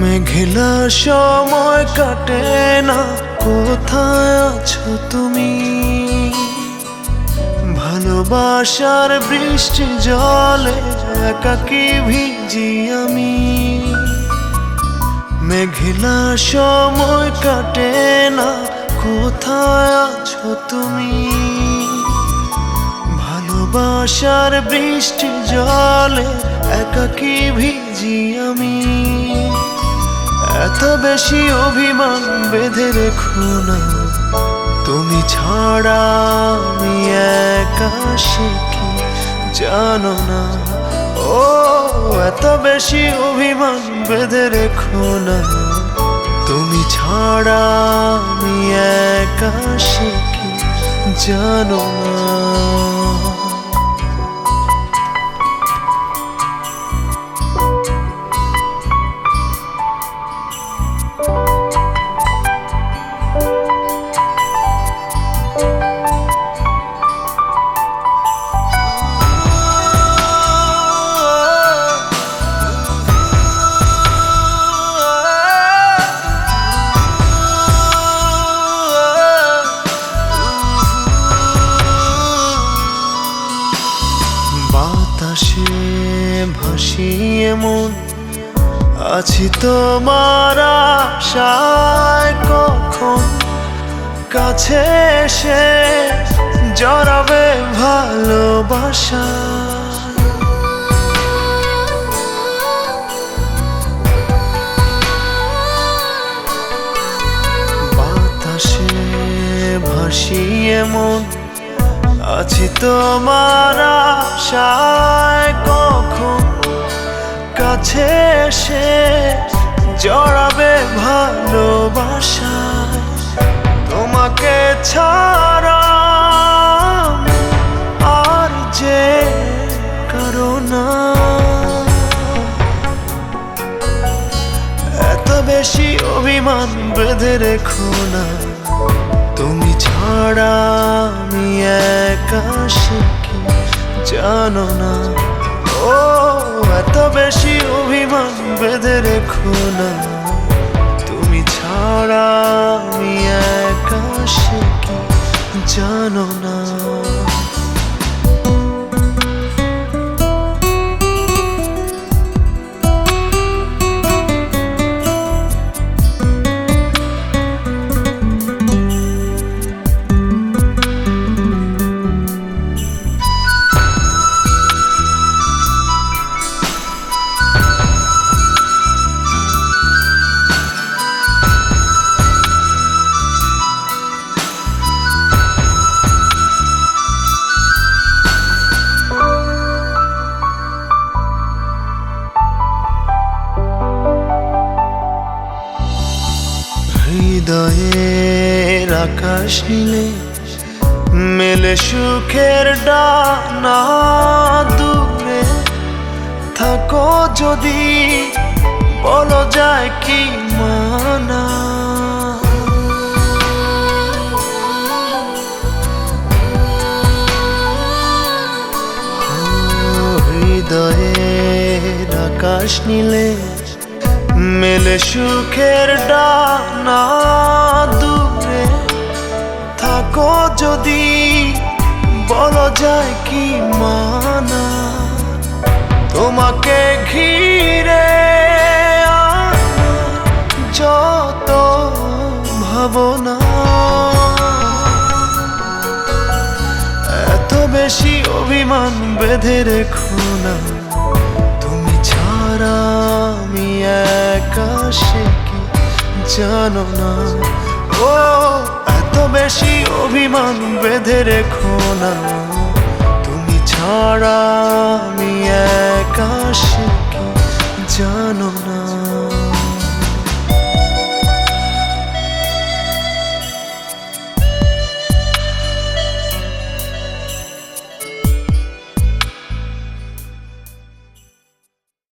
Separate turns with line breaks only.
মেঘলা সময় কাটে না। কোথায় আছো তুমি? ভালোবাসার বৃষ্টি জলে একাকি ভিজি আমি। মেঘলা সময় কাটে না। কোথায় আছো তুমি? ভালোবাসার বৃষ্টি জলে একাকি ভিজি আমি। এত বেশি অভিমান বেঁধে রেখো না। তুমি ছাড়া আমি একা শিখি জানো না। ও, এত বেশি অভিমান বেঁধে রেখো না। তুমি ছাড়া আমি একা শিখি জানো না। বাতাসে ভাসিয়ে মন। আছি তোমার আশায় কখন? কাছে এসে জড়াবে ভালোবাসা। বাতাসে ভাসিয়ে মন। আছি তোমার আশায় কখন কাছে এসে জড়াবে ভালোবাসায়? তোমাকে ছাড়া আর যে কারও না। এত বেশি অভিমান বেঁধে রেখো না। তুমি ছাড়া আমি কি জানো না? ও এত বেশি অভিমান বেঁধে রেখো না। আকাশ নীলে মেলে সুখের ডানা দূরে থাকো যদি বলো যায় কি মানা। হৃদয়ের আকাশ নীলে মেলে সুখের ডানা যদি বলো যায় কি মানা? তোমাকে ঘিরে যত ভাবনা। এত বেশি অভিমান বেঁধে রেখো না। তুমি ছাড়া আমি একা শিখি জানো না? ও এত বেশি অভিমান বেঁধে রেখো না। তুমি ছাড়া আমি একা জানো না?